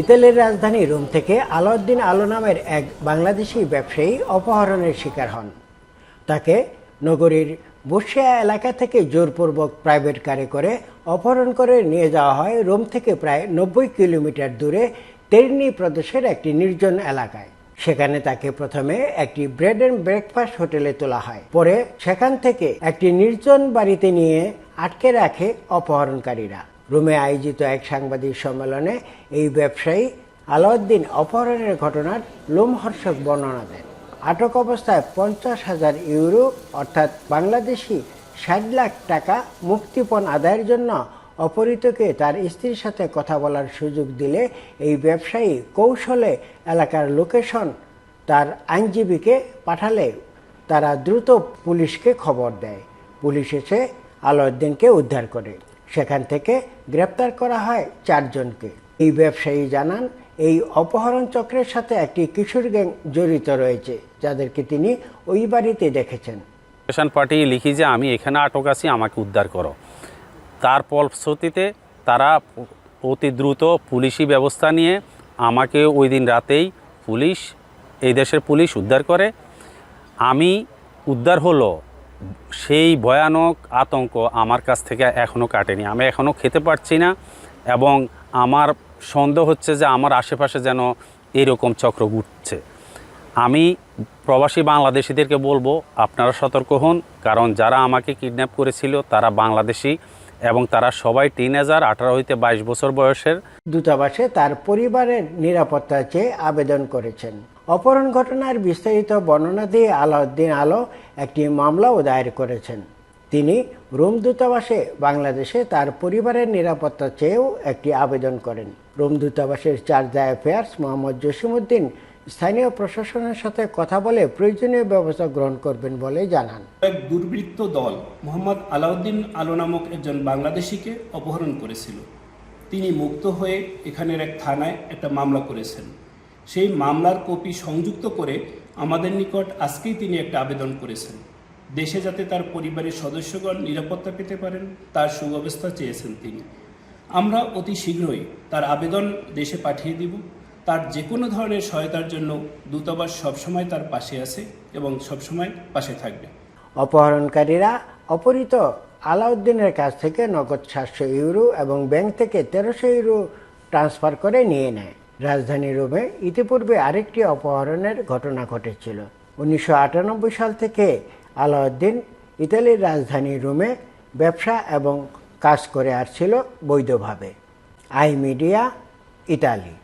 ইতালির রাজধানী রোম থেকে আলাউদ্দিন আলো নামের এক বাংলাদেশি ব্যবসায়ী অপহরণের শিকার হন। তাকে নগরীর বসিয়া এলাকা থেকে জোরপূর্বক প্রাইভেট কারে করে অপহরণ করে নিয়ে যাওয়া হয় রোম থেকে প্রায় নব্বই কিলোমিটার দূরে তেরনি প্রদেশের একটি নির্জন এলাকায়। সেখানে তাকে প্রথমে একটি ব্রেড অ্যান্ড ব্রেকফাস্ট হোটেলে তোলা হয়। পরে সেখান থেকে একটি নির্জন বাড়িতে নিয়ে আটকে রাখে অপহরণকারীরা। রোমে আয়োজিত এক সাংবাদিক সম্মেলনে এই ব্যবসায়ী আলাউদ্দিন অপহরণের ঘটনার লোমহর্ষক বর্ণনা দেন। আটক অবস্থায় পঞ্চাশ হাজার ইউরো, অর্থাৎ বাংলাদেশি ষাট লাখ টাকা মুক্তিপণ আদায়ের জন্য অপহৃতকে তার স্ত্রীর সাথে কথা বলার সুযোগ দিলে এই ব্যবসায়ী কৌশলে এলাকার লোকেশন তার আইনজীবীকে পাঠালে তারা দ্রুত পুলিশকে খবর দেয়। পুলিশ এসে আলাউদ্দিনকে উদ্ধার করে। সেখান থেকে গ্রেপ্তার করা হয় চারজনকে। এই ব্যবসায়ী জানান, এই অপহরণ চক্রের সাথে একটি কিশোর গ্যাং জড়িত রয়েছে, যাদেরকে তিনি ওই বাড়িতে দেখেছেন। স্টেশন পার্টি লিখি যে, আমি এখানে আটক আছি, আমাকে উদ্ধার করো। তার ফলশ্রুতিতে তারা অতি দ্রুত পুলিশি ব্যবস্থা নিয়ে আমাকে ওই দিন রাতেই পুলিশ, এই দেশের পুলিশ উদ্ধার করে। আমি উদ্ধার হলো সেই ভয়ানক আতঙ্ক আমার কাছ থেকে এখনও কাটেনি। আমি এখনও খেতে পারছি না এবং আমার সন্দেহ হচ্ছে যে আমার আশেপাশে যেন এরকম চক্র ঘুরছে। আমি প্রবাসী বাংলাদেশিদেরকে বলব, আপনারা সতর্ক হন, কারণ যারা আমাকে কিডন্যাপ করেছিল তারা বাংলাদেশি এবং তারা সবাই টিন হাজার আঠারো হইতে বাইশ বছর বয়সের। দূতাবাসে তার পরিবারের নিরাপত্তা চেয়ে আবেদন করেছেন। অপহরণ ঘটনার বিস্তারিত বর্ণনা দিয়ে আলাউদ্দিন আলো একটি মামলাও দায়ের করেছেন। তিনি রোম দূতাবাসে বাংলাদেশে তার পরিবারের নিরাপত্তা চেয়েও একটি আবেদন করেন। রোম দূতাবাসের চার্জ অ্যাফেয়ার্স মোহাম্মদ জসিমউদ্দিন স্থানীয় প্রশাসনের সাথে কথা বলে প্রয়োজনীয় ব্যবস্থা গ্রহণ করবেন বলে জানান। এক দুর্বৃত্ত দল মোহাম্মদ আলাউদ্দিন আলো নামক একজন বাংলাদেশিকে অপহরণ করেছিল। তিনি মুক্ত হয়ে এখানের এক থানায় একটা মামলা করেছেন। সেই মামলার কপি সংযুক্ত করে আমাদের নিকট আজকেই তিনি একটা আবেদন করেছেন। দেশে যাতে তার পরিবারের সদস্যগণ নিরাপত্তা পেতে পারেন, তার সুব্যবস্থা চেয়েছেন তিনি। আমরা অতি শীঘ্রই তার আবেদন দেশে পাঠিয়ে দিব। তার যে কোনো ধরনের সহায়তার জন্য দূতাবাস সবসময় তার পাশে আছে এবং সবসময় পাশে থাকবে। অপহরণকারীরা অপহৃত আলাউদ্দিনের কাছ থেকে নগদ সাতশো ইউরো এবং ব্যাংক থেকে তেরোশো ইউরো ট্রান্সফার করে নিয়ে নেয়। রাজধানী রোমে ইতিপূর্বে আরেকটি অপহরণের ঘটনা ঘটেছিল। উনিশশো আটানব্বই সাল থেকে আলাউদ্দিন ইতালির রাজধানী রোমে ব্যবসা এবং কাজ করে আসছিল বৈধভাবে। I media, Italy.